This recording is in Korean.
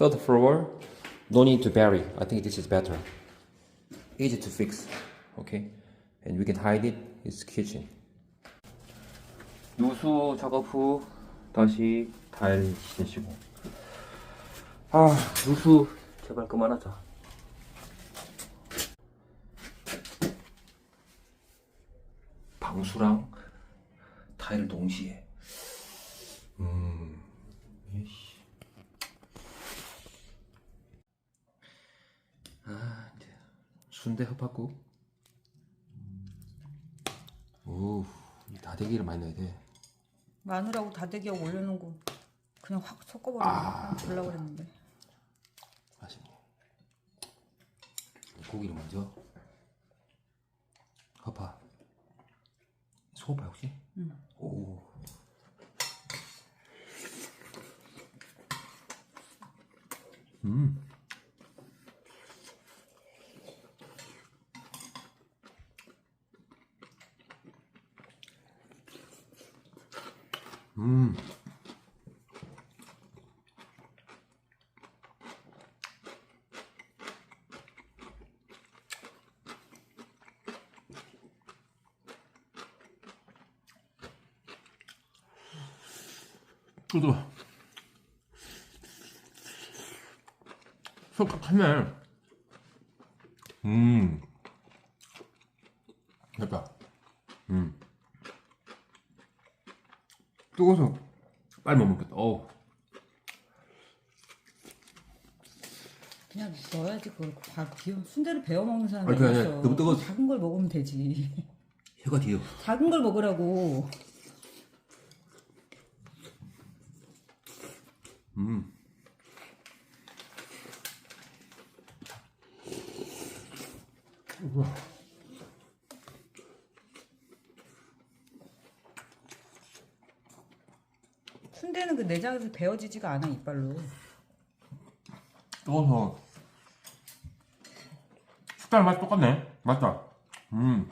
Third floor, no need to bury. I think this is better. Easy to fix. Okay, and we can hide it. It's kitchen. 누수 작업 후 다시 타일 씻으시고. 아 누수 제발 그만하자. 방수랑 타일 동시에. 음. 이씨. 아, 이제 순대 흡합국. 오, 이 다대기를 많이 넣어야 돼. 마늘하고 다대기하고 올려놓고 그냥 확 섞어버리고 아. 볼라 그랬는데 맛있네. 고기를 먼저. 허파. 소파 혹시? 응. 오. 음. 음. 뜨거. 촉촉하네. 음. 됐다. 음. 뜨거워서 빨리 못 먹겠다. 어우. 그냥 넣어야지 그걸 밥 비워 순대를 베어 먹는 사람이 아니, 그게 아니라 너무 뜨거워서- 작은 걸 먹으면 되지 혀가 뒤에. 작은 걸 먹으라고 음. 우와. 순대는 그 내장에서 베어지지가 않아 이빨로 뜨거워서. 식당 맛 똑같네. 맞다. 음.